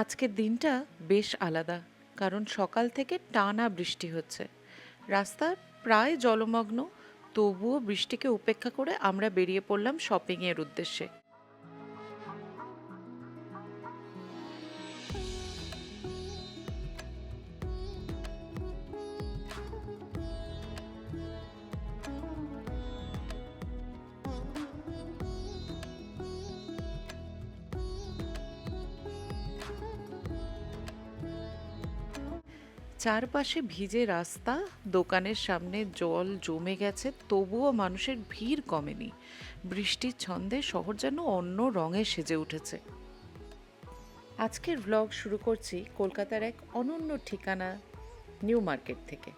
আজকের দিনটা বেশ আলাদা, কারণ সকাল থেকে টানা বৃষ্টি হচ্ছে। রাস্তা প্রায় জলমগ্ন, তবুও বৃষ্টিকে উপেক্ষা করে আমরা বেরিয়ে পড়লাম শপিংয়ের উদ্দেশ্যে। চারপাশে ভিজে রাস্তা, দোকানের সামনে জল জমে গেছে, তবুও মানুষের ভিড় কমেনি। বৃষ্টির ছন্দে শহর যেন অন্য রঙে সেজে উঠেছে। আজকের ভ্লগ শুরু করছি কলকাতার এক অনন্য ঠিকানা নিউ মার্কেট থেকে।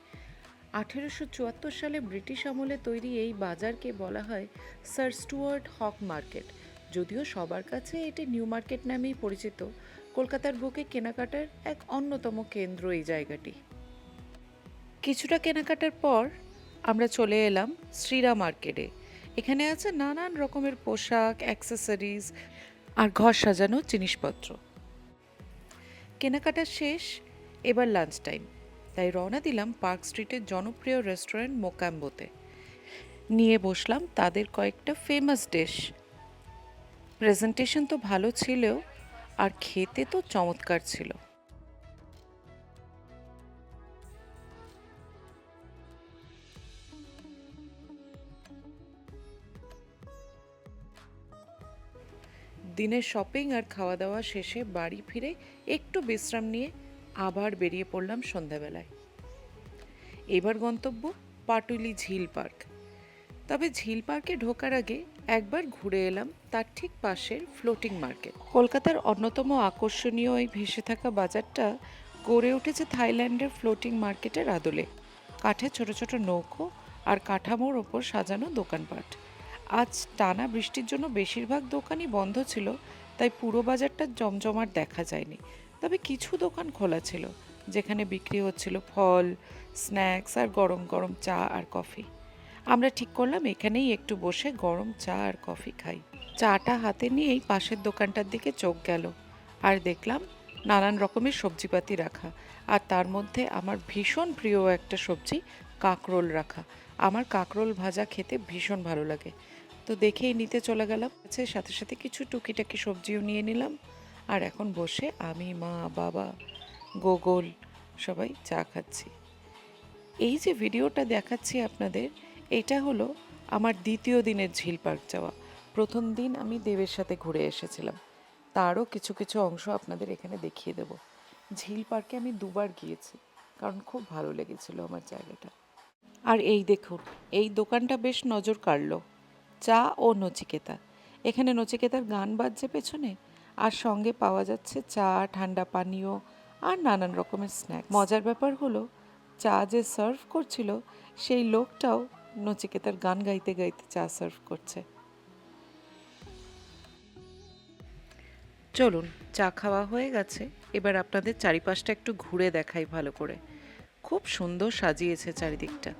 আঠেরোশো চুয়াত্তর সালে ব্রিটিশ আমলে তৈরি এই বাজারকে বলা হয় স্যার স্টুয়ার্ট হক মার্কেট যদিও সবার কাছে এটি নিউ মার্কেট নামেই পরিচিত, কলকাতার বুকে কেনাকাটার এক অন্যতম কেন্দ্র এই জায়গাটি। কিছুটা কেনাকাটার পর আমরা চলে এলাম শ্রীরা মার্কেটে। এখানে আছে নানান রকমের পোশাক, অ্যাক্সেসরিজ আর ঘর সাজানোর জিনিসপত্র। কেনাকাটা শেষ, এবার লাঞ্চ টাইম। তাই রওনা দিলাম পার্ক স্ট্রিটের জনপ্রিয় রেস্টুরেন্ট মোকাম্বোতে। নিয়ে বসলাম তাদের কয়েকটা ফেমাস ডিশ। প্রেজেন্টেশন তো ভালো ছিল আর খেতে তো চমৎকার ছিল। দিনের শপিং আর খাওয়া দাওয়া শেষে বাড়ি ফিরে একটু বিশ্রাম নিয়ে আবার বেরিয়ে পড়লাম সন্ধ্যাবেলায়। এবার গন্তব্য পাটুলি ঝিল পার্ক। তবে ঝিল পার্কে ঢোকার আগে একবার ঘুরে এলাম তার ঠিক পাশের ফ্লোটিং মার্কেট। কলকাতার অন্যতম আকর্ষণীয় এই ভেসে থাকা বাজারটা গড়ে উঠেছে থাইল্যান্ডের ফ্লোটিং মার্কেটের আদলে। কাঠে ছোট ছোট নৌকো আর কাঠামোর ওপর সাজানো দোকানপাট। আজ টানা বৃষ্টির জন্য বেশিরভাগ দোকানই বন্ধ ছিল, তাই পুরো বাজারটা জমজমাট দেখা যায়নি। তবে কিছু দোকান খোলা ছিল, যেখানে বিক্রি হচ্ছিল ফল, স্ন্যাক্স আর গরম গরম চা আর কফি। আমরা ঠিক করলাম, এখানেই একটু বসে গরম চা আর কফি খাই। চাটা হাতে নিয়েই পাশের দোকানটার দিকে চোখ গেল আর দেখলাম নানান রকমের সবজিপাতি রাখা আর তার মধ্যে আমার ভীষণ প্রিয় একটা সবজি কাঁকরোল রাখা। আমার কাঁকরোল ভাজা খেতে ভীষণ ভালো লাগে। তো দেখেই নিতে চলে গেলাম আছে সাথে সাথে কিছু টুকিটাকি সবজিও নিয়ে নিলাম আর এখন বসে আমি, মা, বাবা, গোগল সবাই চা খাচ্ছি। এই যে ভিডিওটা দেখাচ্ছি আপনাদের এটা হলো আমার দ্বিতীয় দিনের ঝিল পার্ক যাওয়া। প্রথম দিন আমি দেবের সাথে ঘুরে এসেছিলাম। তারও কিছু কিছু অংশ আপনাদের এখানে দেখিয়ে দেব। ঝিল পার্কে আমি দুবার গিয়েছি, কারণ খুব ভালো লেগেছিল আমার জায়গাটা। আর এই দেখুন, এই দোকানটা বেশ নজর কাড়লো। চা ও নচিকেতা। এখানে নচিকেতার গান বাজছে পেছনে, আর সঙ্গে পাওয়া যাচ্ছে চা, ঠান্ডা পানীয় আর নানান রকমের স্ন্যাক মজার ব্যাপার হলো, চা যে সার্ভ করছিল, সেই লোকটাও নচিকেতার গান গাইতে গাইতে চা সার্ভ করছে। চলুন, চা খাওয়া হয়ে গেছে। এবার আপনাদের চারিপাশটা একটু ঘুরে দেখাই ভালো করে। খুব সুন্দর সাজিয়েছে চারিদিকটা।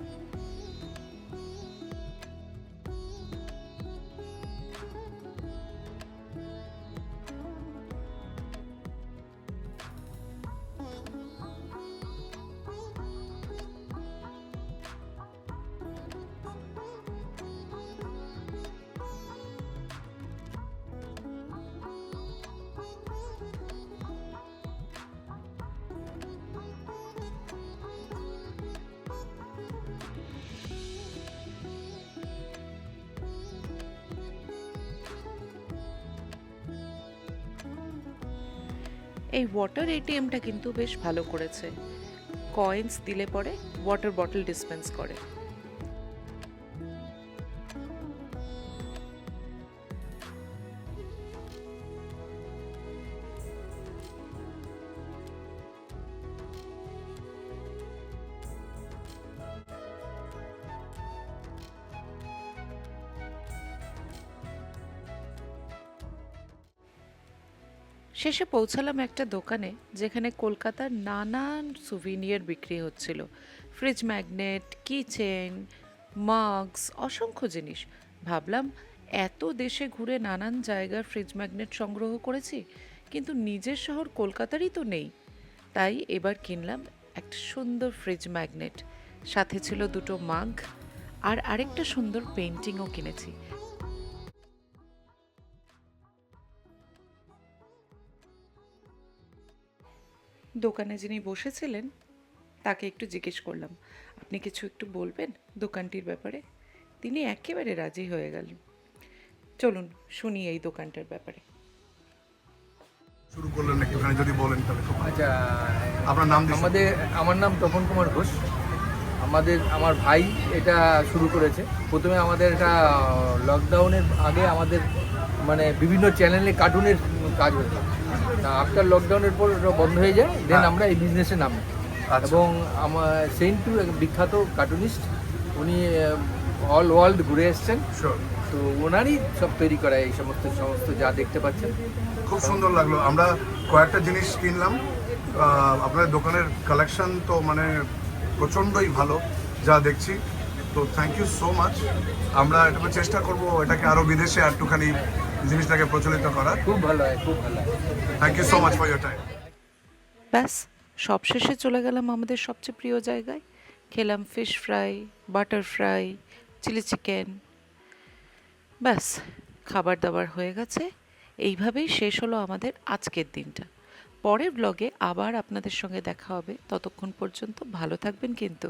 এই ওয়াটার এটিএমটা কিন্তু বেশ ভালো করেছে। কয়েন্স দিলে পরে ওয়াটার বটল ডিসপেন্স করে। শেষে পৌঁছালাম একটা দোকানে যেখানে কলকাতার নানান সুভিনিয়ার বিক্রি হচ্ছিল। ফ্রিজ ম্যাগনেট কিচেন মাগস অসংখ্য জিনিস। ভাবলাম, এত দেশে ঘুরে নানান জায়গার ফ্রিজ ম্যাগনেট সংগ্রহ করেছি, কিন্তু নিজের শহর কলকাতারই তো নেই। তাই এবার কিনলাম একটা সুন্দর ফ্রিজ ম্যাগনেট সাথে ছিল দুটো মাগ আর আরেকটা সুন্দর পেন্টিংও কিনেছি। দোকানে যিনি বসেছিলেন তাকে একটু জিজ্ঞেস করলাম আপনি কিছু একটু বলবেন দোকানটির ব্যাপারে? তিনি একেবারে রাজি হয়ে গেলেন। চলুন শুনি এই দোকানটার ব্যাপারে। শুরু করলেন একটুখানি যদি বলেন তাহলে আচ্ছা আপনার নাম আমাদের আমার নাম তপন কুমার ঘোষ। আমাদের আমার ভাই এটা শুরু করেছে। প্রথমে আমাদের এটা লকডাউনের আগে আমাদের মানে বিভিন্ন চ্যানেলে কার্টুনের কাজ হতো। আফটার লকডাউনের পর ওটা বন্ধ হয়ে যায় দেন হ্যাঁ। আমরা এই বিজনেসে নামি আচ্ছা। এবং আমার সেন্টু বিখ্যাত কার্টুনিস্ট উনি অল ওয়ার্ল্ড ঘুরে এসছেন। তো ওনারই সব তৈরি করা এই সমস্ত সমস্ত যা দেখতে পাচ্ছেন। খুব সুন্দর লাগল। আমরা কয়েকটা জিনিস কিনলাম। আহ, আপনাদের দোকানের কালেকশন তো মানে প্রচণ্ডই ভালো যা দেখছি। তো থ্যাংক ইউ সো মাচ আমরা একটু চেষ্টা করব এটাকে আরও বিদেশে একটুখানি জিনিসটাকে প্রচলিত করার খুব ভালো হয় খুব ভালো হয়। Thank you so much for your time ব্যাস সবশেষে চলে গেলাম আমাদের সবচেয়ে প্রিয় জায়গায়। খেলাম fish fry butter fry chilli chicken ব্যাস খাবার দাবার হয়ে গেছে। এইভাবেই শেষ হলো আমাদের আজকের দিনটা। পরের ব্লগে আবার আপনাদের সঙ্গে দেখা হবে। ততক্ষণ পর্যন্ত ভালো থাকবেন কিন্তু।